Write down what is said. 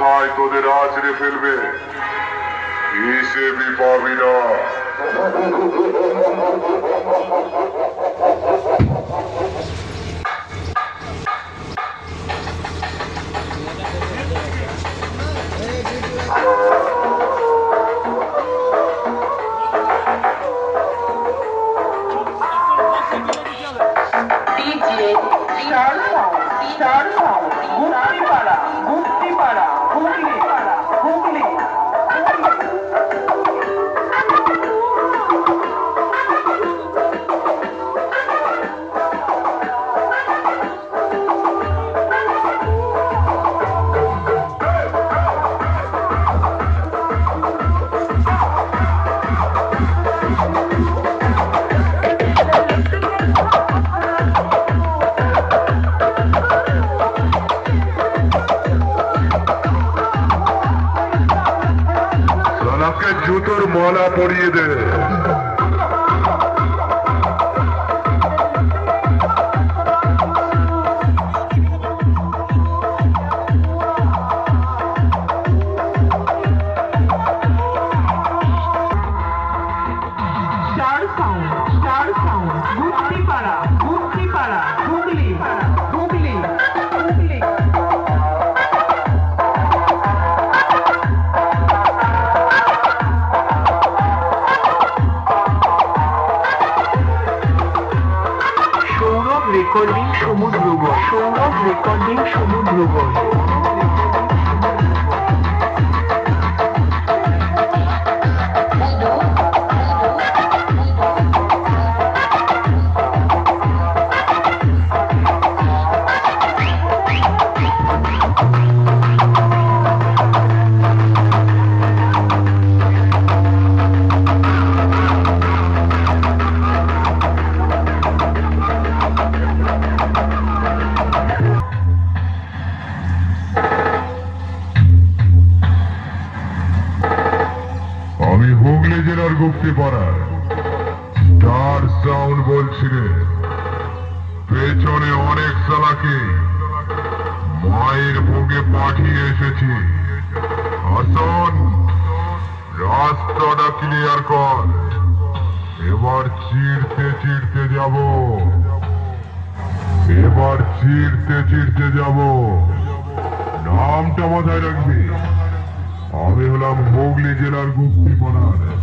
কোথায় তোদের আছড়ে ফেলবে? হিসেবই পাবি না? DJ star sound star sound Guptipara Guptipara Hooghly Tony. সালাকে জুতোর মালা পরিয়ে দে। হুগলি রেকর্ডিং সমুদ্র সৌরভ রেকর্ডিং সমুদ্রগড় জেলার গুপ্তি পাড়ার। স্টার সাউন্ড বলছি পেছনে অনেক সালাকে মায়ের ভোগে পাঠিয়ে এসেছি। হাসন, রাস্তাটা ক্লিয়ার কর। এবার চিড়তে চিড়তে যাব। এবার চিড়তে চিড়তে যাব। নামটা মাথায় রাখবি। আমি হলাম হুগলি জেলার গুপ্তি পাড়ার